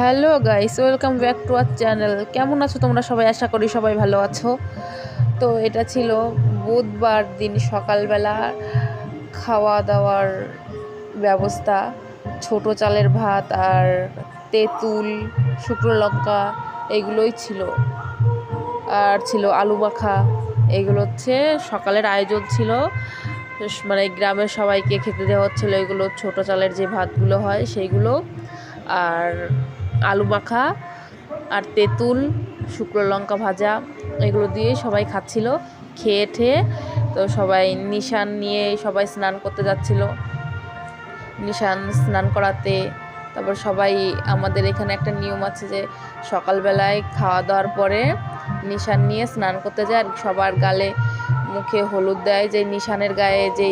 Hello guys, welcome back to our channel. কেমন আছো তোমরা সবাই? আশা করি সবাই ভালো আছো। তো এটা ছিল বুধবার দিন সকালবেলা খাওয়া দাওয়ার ব্যবস্থা। ছোট চালের ভাত আর তেঁতুল, শুকনো লঙ্কা এগুলোই ছিল। আর ছিল আলু মাখা। এগুলো হচ্ছে সকালের আয়োজন ছিল। মানে গ্রামের সবাইকে খেতে দেওয়া হচ্ছিল এগুলো ছোট চালের যে ভাতগুলো হয় সেইগুলো। আর আলু মাখা আর তেঁতুল, শুকনো লঙ্কা ভাজা, এগুলো দিয়েই সবাই খাচ্ছিল, খেয়ে ঠেয়ে তো সবাই নিশান নিয়ে সবাই স্নান করতে যাচ্ছিল। নিশান স্নান করাতে তারপর সবাই আমাদের এখানে একটা নিয়ম আছে যে সকালবেলায় খাওয়া দাওয়ার পরে নিশান নিয়ে স্নান করতে যায়, আর সবার গালে মুখে হলুদ দেয় যে নিশানের গায়ে যে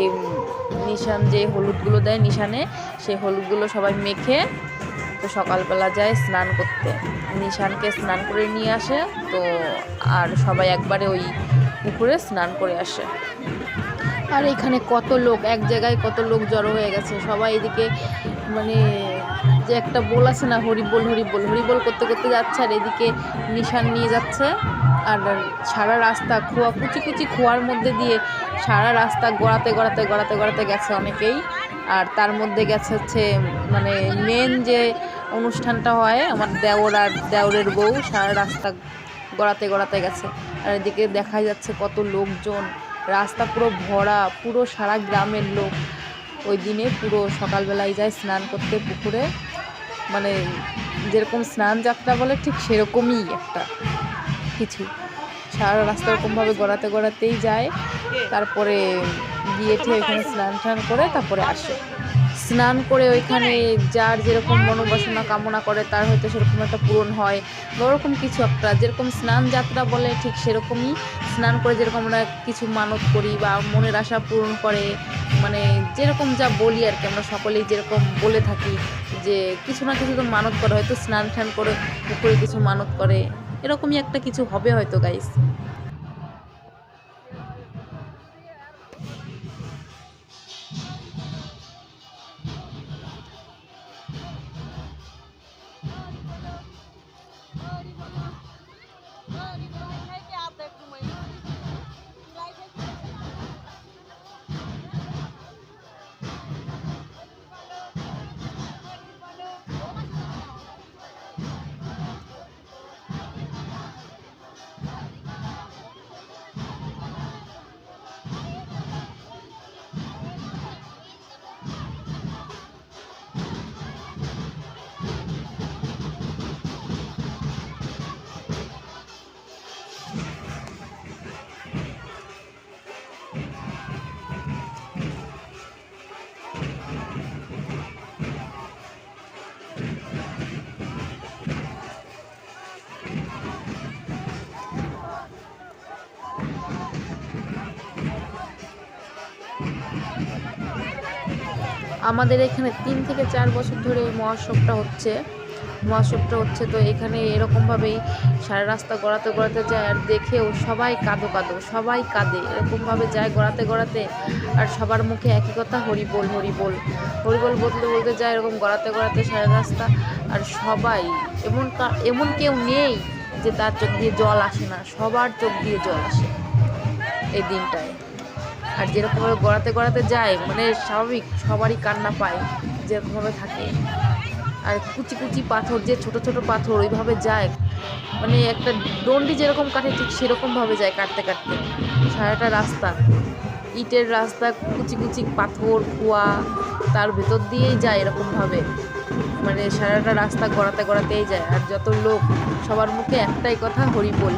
নিশান যে হলুদগুলো দেয় নিশানে, সেই হলুদগুলো সবাই মেখে তো সকালবেলা যায় স্নান করতে। নিশানকে স্নান করে নিয়ে আসে, তো আর সবাই একবারে ওই পুকুরে স্নান করে আসে। আর এখানে কত লোক, এক জায়গায় কত লোক জড়ো হয়ে গেছে। সবাই এদিকে মানে যে একটা বোল আছে না, হরিবোল হরিবোল হরিবোল করতে করতে যাচ্ছে, আর এদিকে নিশান নিয়ে যাচ্ছে। আর সারা রাস্তা খোয়া, কুচি কুচি খোয়ার মধ্যে দিয়ে সারা রাস্তা গড়াতে গড়াতে গড়াতে গড়াতে গেছে অনেকেই। আর তার মধ্যে গেছে হচ্ছে মানে মেন যে অনুষ্ঠানটা হয়, আমার দেওর আর দেওরের বউ সারা রাস্তা গড়াতে গড়াতে গেছে। আর এদিকে দেখা যাচ্ছে কত লোকজন, রাস্তা পুরো ভরা, পুরো সারা গ্রামের লোক। ওই দিনে পুরো সকালবেলায় যায় স্নান করতে পুকুরে। মানে যেরকম স্নান যাত্রা বলে ঠিক সেরকমই একটা কিছু। সারা রাস্তা ওরকমভাবে গড়াতে গড়াতেই যায়। তারপরে গিয়ে ওইখানে স্নান টান করে তারপরে আসে। স্নান করে ওইখানে যার যেরকম মনোবাসনা কামনা করে তার হয়তো সেরকম একটা পূরণ হয় বা ওরকম কিছু একটা। যেরকম স্নান যাত্রা বলে ঠিক সেরকমই স্নান করে যেরকম আমরা কিছু মানত করি বা মনের আশা পূরণ করে মানে যেরকম যা বলি আর কি আমরা সকলেই যেরকম বলে থাকি যে কিছু না কিছু তো মানত করে হয়তো স্নান টান করে পুকুরে কিছু মানত করে এরকমই একটা কিছু হবে হয়তো গাইস আমাদের এখানে তিন থেকে চার বছর ধরে এই মহোৎসবটা হচ্ছে। মহোৎসবটা হচ্ছে তো এখানে এরকমভাবেই সারা রাস্তা গড়াতে গড়াতে যায় আর দেখেও সবাই কাঁদো কাঁদো, সবাই কাঁদে। এরকমভাবে যায় গড়াতে গড়াতে আর সবার মুখে একই কথা হরি বল হরি বল হরি বল বলতে বলতে যায় এরকম গড়াতে গড়াতে সারা রাস্তা আর সবাই, এমন এমন কেউ নেই যে তার চোখ দিয়ে জল আসে না, সবার চোখ দিয়ে জল আসে। এই দিনটায়। আর যেরকমভাবে গড়াতে গড়াতে যায় মানে স্বাভাবিক, সবারই কান্না পায় যেরকমভাবে থাকে। আর কুচি কুচি পাথর, যে ছোট ছোট পাথর, ওইভাবে যায়। মানে একটা দণ্ডি যেরকম কাটে, ঠিক সেরকমভাবে যায় কাটতে কাটতে। সারাটা রাস্তা, ইটের রাস্তা, কুচি কুচি পাথর, কুয়া, তার ভেতর দিয়েই যায় এরকমভাবে। মানে সারাটা রাস্তা গড়াতে গড়াতেই যায়। আর যত লোক, সবার মুখে একটাই কথা হরি বল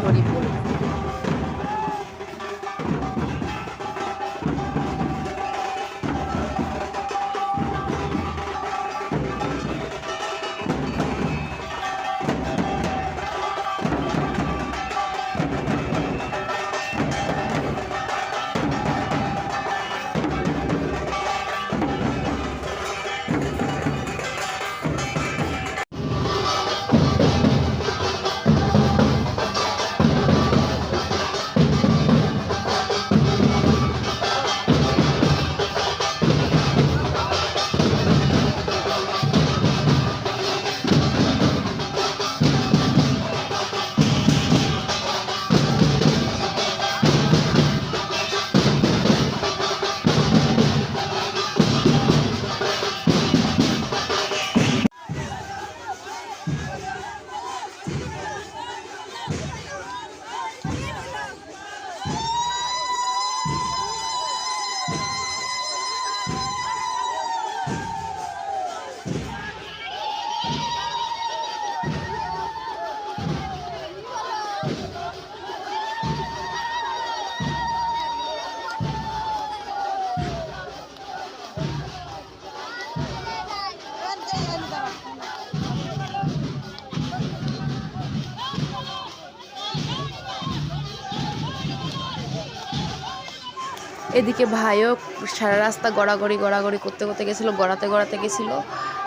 এদিকে ভাইও সারা রাস্তা গড়াগড়ি গড়াগড়ি করতে করতে গেছিল, গড়াতে গড়াতে গেছিল।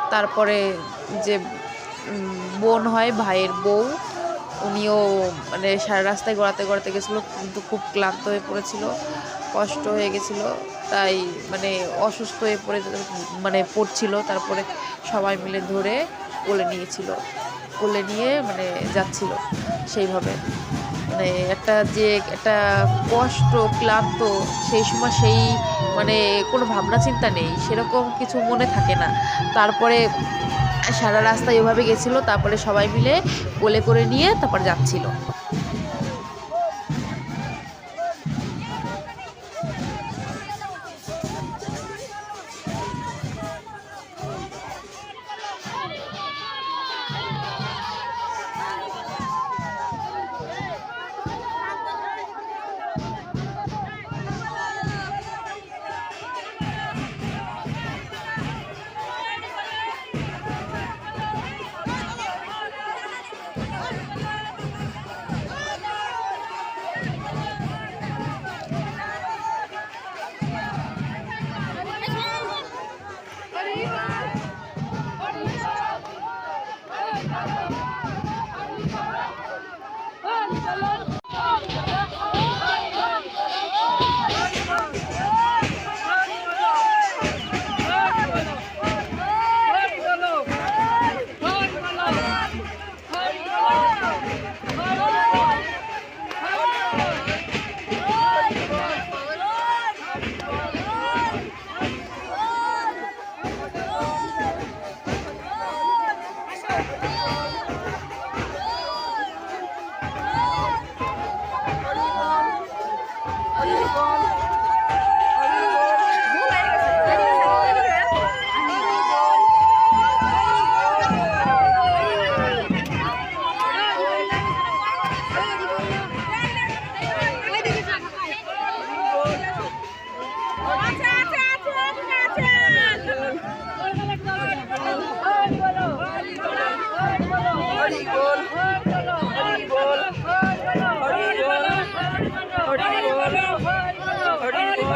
তারপরে যে বোন হয়, ভাইয়ের বউ, উনিও মানে সারা রাস্তায় গড়াতে গড়াতে গেছিল, কিন্তু খুব ক্লান্ত হয়ে পড়েছিল, কষ্ট হয়ে গেছিল। তাই মানে অসুস্থ হয়ে পড়ে মানে পড়ছিল। তারপরে সবাই মিলে ধরে কোলে নিয়েছিল। কোলে নিয়ে মানে যাচ্ছিল সেইভাবে। মানে একটা যে একটা কষ্ট, ক্লান্ত, সেই সময় সেই মানে কোনো ভাবনা চিন্তা নেই, সেরকম কিছু মনে থাকে না। তারপরে সারা রাস্তা এভাবে গেছিল, তারপরে সবাই মিলে কোলে করে নিয়ে তারপর যাচ্ছিল।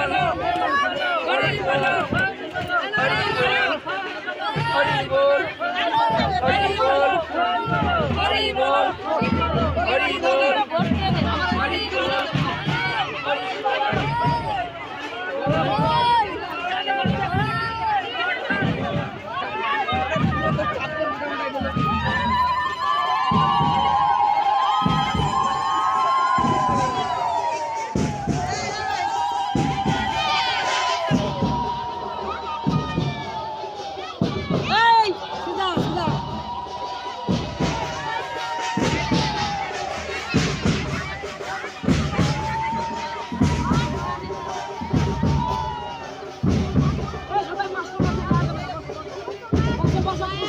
Hello! Vamos, vamos.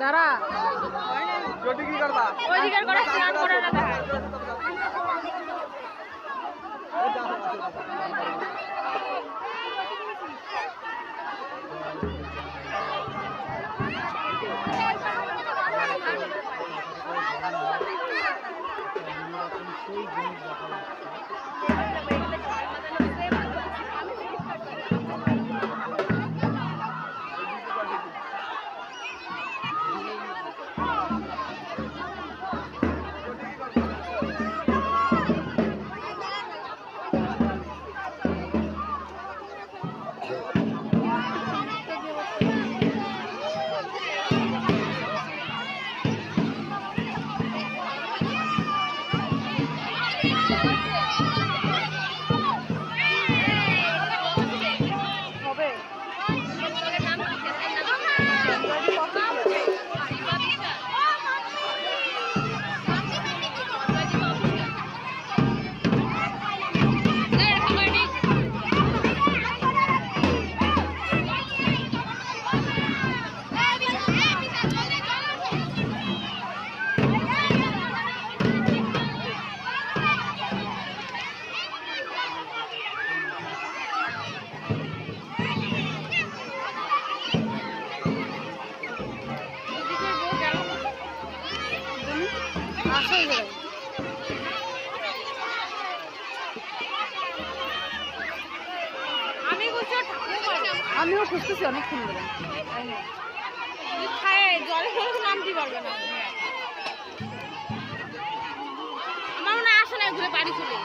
দাঁড়া জটিগিরি করবা ওইদিকের করে স্নান করে না দেখা Thank you. হবে আমিও খুঁজতেছি অনেকক্ষণ ধরে। খায় জলে নামতে পারবে না। আমার মনে হয় আসে না ঘুরে বাড়ি চলে